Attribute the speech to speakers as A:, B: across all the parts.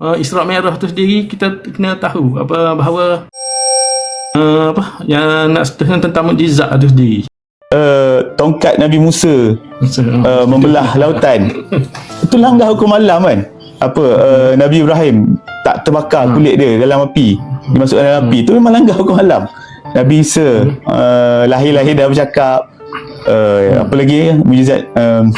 A: uh, Isra Merah tu sendiri kita kena tahu apa bahawa uh, apa yang nak setengah tentang mukjizat tu sendiri.
B: Uh, tongkat Nabi Musa uh, membelah lautan. Itu langgar hukum alam kan? Apa uh, Nabi Ibrahim tak terbakar kulit dia dalam api. Dimasukkan dalam api. Itu memang langgar hukum alam. Nabi Isa uh, lahir-lahir dah bercakap. Uh, apa lagi mujizat um,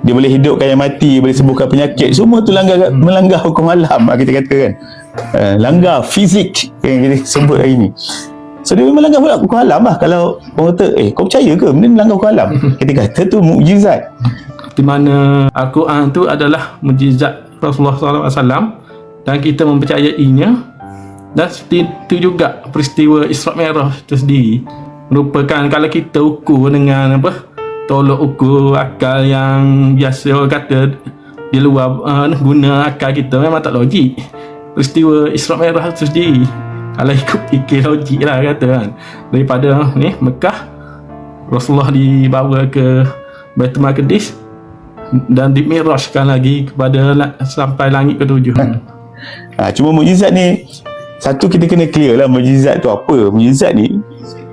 B: dia boleh hidupkan yang mati, boleh sembuhkan penyakit. Semua tu langgar melanggar hukum alam ah, kita kata kan. Uh, langgar fizik yang kita sebut hari ni. So dia memang langgar hukum alam lah. Kalau orang kata Eh kau percaya ke? Benda ni langgar hukum alam. Kita kata tu mukjizat.
A: Di mana Al-Quran tu adalah mujizat Rasulullah SAW dan kita mempercayainya. Dan seperti itu juga peristiwa Isra Merah itu sendiri. Merupakan kalau kita ukur dengan apa tolok ukur akal yang biasa orang kata di luar uh, guna akal kita memang tak logik. Peristiwa Isra Merah itu sendiri. Kalau ikut fikir logik lah kata kan. Daripada ni Mekah Rasulullah dibawa ke Baitul Maqdis dan dimirajkan lagi kepada sampai langit ketujuh.
B: ha, Cuma mukjizat ni Satu kita kena clear lah Mukjizat tu apa. Mukjizat ni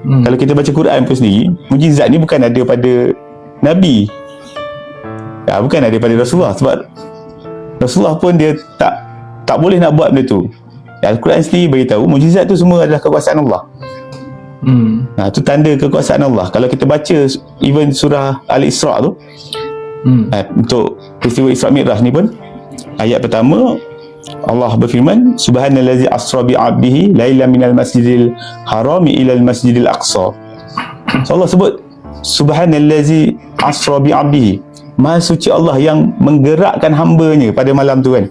A: Hmm.
B: Kalau kita baca Quran pun sendiri Mukjizat ni bukan ada pada Nabi ya, Bukan ada pada Rasulullah Sebab Rasulullah pun dia tak Tak boleh nak buat benda tu Al-Quran sendiri beritahu Mukjizat tu semua adalah kekuasaan Allah
A: Hmm.
B: Ha, tu tanda kekuasaan Allah. Kalau kita baca even surah Al-Isra tu,
A: Hmm.
B: ha, untuk peristiwa Isra Mi'raj ni pun, ayat pertama Allah berfirman, Subhanallazi asra bi 'abdihi lailan minal masjidil harami ila al masjidil aqsa. So Allah sebut Subhanallazi asra bi 'abdihi. Maha suci Allah yang menggerakkan hamba-Nya pada malam tu kan.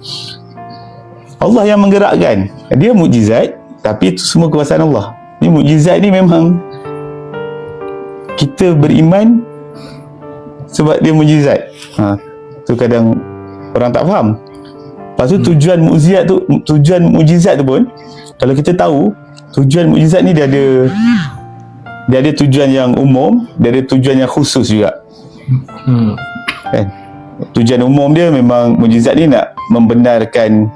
B: Allah yang menggerakkan. Dia mukjizat, tapi itu semua kuasaan Allah. Ni mukjizat ni memang kita beriman sebab dia mukjizat. Ha, tu kadang orang tak faham. Lepas tu tujuan mukjizat tu tujuan mukjizat tu pun kalau kita tahu tujuan mukjizat ni dia ada dia ada tujuan yang umum, dia ada tujuan yang khusus juga.
A: Hmm.
B: Kan? Tujuan umum dia memang mukjizat ni nak membenarkan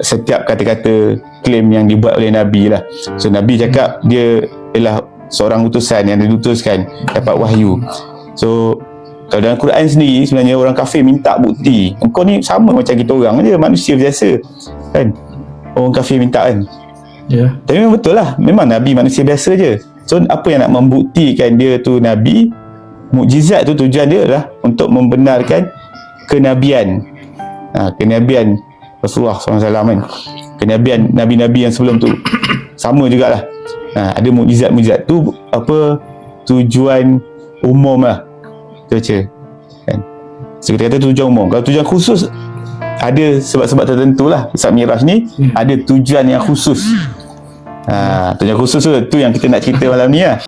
B: setiap kata-kata klaim yang dibuat oleh Nabi lah. So Nabi cakap dia ialah seorang utusan yang diutuskan dapat wahyu. So kalau dalam Quran sendiri sebenarnya orang kafir minta bukti. Engkau ni sama macam kita orang je, manusia biasa. Kan? Orang kafir minta kan.
A: Ya.
B: Tapi memang betul lah. Memang Nabi manusia biasa je. So apa yang nak membuktikan dia tu Nabi, mukjizat tu tujuan dia adalah untuk membenarkan kenabian. Ha, kenabian Rasulullah SAW kan. Kenabian Nabi-Nabi yang sebelum tu. Sama jugalah. Ha, ada mukjizat-mukjizat tu apa tujuan umum lah. Tu baca. Kan? So kita kata tujuan umum. Kalau tujuan khusus ada sebab-sebab tertentu lah. Isra Miraj ni
A: Hmm.
B: ada tujuan yang khusus. Ha, tujuan khusus tu, tu yang kita nak cerita malam ni lah.